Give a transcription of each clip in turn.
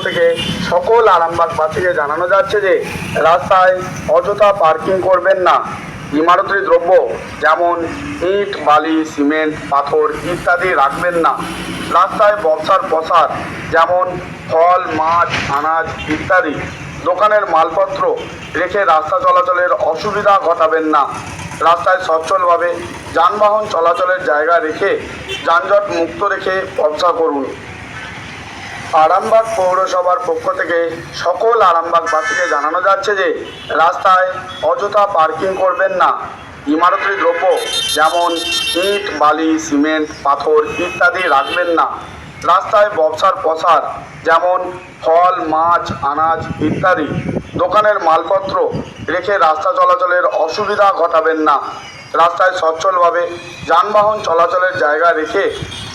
থেকে সকল আরামবাগ আরামবাগবাসীকে জানানো যাচ্ছে যে রাস্তায় অযথা পার্কিং করবেন না। ইমারতি দ্রব্য যেমন ইট, বালি, সিমেন্ট, পাথর ইত্যাদি রাখবেন না। রাস্তায় ব্যবসার প্রসার যেমন ফল, মাছ, আনাজ ইত্যাদি। দোকানের মালপত্র রেখে রাস্তা চলাচলের অসুবিধা ঘটাবেন না। রাস্তায় সচ্ছলভাবে যানবাহন চলাচলের জায়গা রেখে যানজট মুক্ত রেখে ব্যবসা করুন। আরামবাগ পৌরসভার পক্ষ থেকে সকল আরামবাগবাসীকে জানানো যাচ্ছে যে রাস্তায় অযথা পার্কিং করবেন না। ইমারতি দ্রব্য যেমন ইট, বালি, সিমেন্ট, পাথর ইত্যাদি রাখবেন না। রাস্তায় ব্যবসার প্রসার যেমন ফল, মাছ, আনাজ ইত্যাদি দোকানের মালপত্র রেখে রাস্তা চলাচলের অসুবিধা ঘটাবেন না। রাস্তায় সচ্ছলভাবে যানবাহন চলাচলের জায়গা রেখে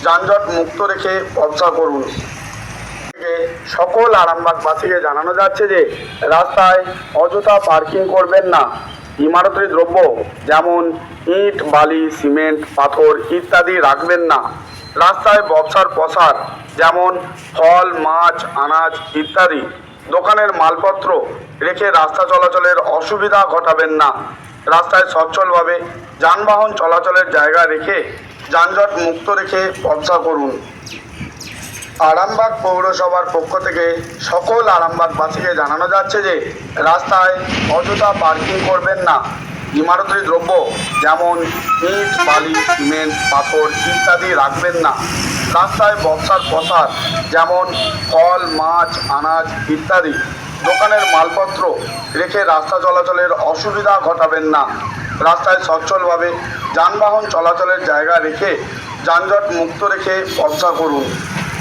যানজট মুক্ত রেখে ব্যবসা করুন। সকল আরামবাগবাসীকে জানানো যাচ্ছে যে রাস্তায় অযথা পার্কিং করবেন না। ইমারতের দ্রব্য যেমন ইট, বালি, সিমেন্ট, পাথর ইত্যাদি রাখবেন না। রাস্তায় ব্যবসার প্রসার যেমন ফল, মাছ, আনাজ ইত্যাদি। দোকানের মালপত্র রেখে রাস্তা চলাচলের অসুবিধা ঘটাবেন না। রাস্তায় সচ্ছলভাবে যানবাহন চলাচলের জায়গা রেখে যানজট মুক্ত রেখে ব্যবসা করুন। আরামবাগ পৌরসভার পক্ষ থেকে সকল আরামবাগবাসীকে জানানো যাচ্ছে যে রাস্তায় অযথা পার্কিং করবেন না। ইমারতি দ্রব্য যেমন ইট, বালি, সিমেন্ট, পাথর ইত্যাদি রাখবেন না। রাস্তায় ব্যবসার প্রসার যেমন ফল, মাছ, আনাজ ইত্যাদি দোকানের মালপত্র রেখে রাস্তা চলাচলের অসুবিধা ঘটাবেন না। রাস্তায় সচ্ছলভাবে যানবাহন চলাচলের জায়গা রেখে যানজট মুক্ত রেখে ব্যবসা করুন।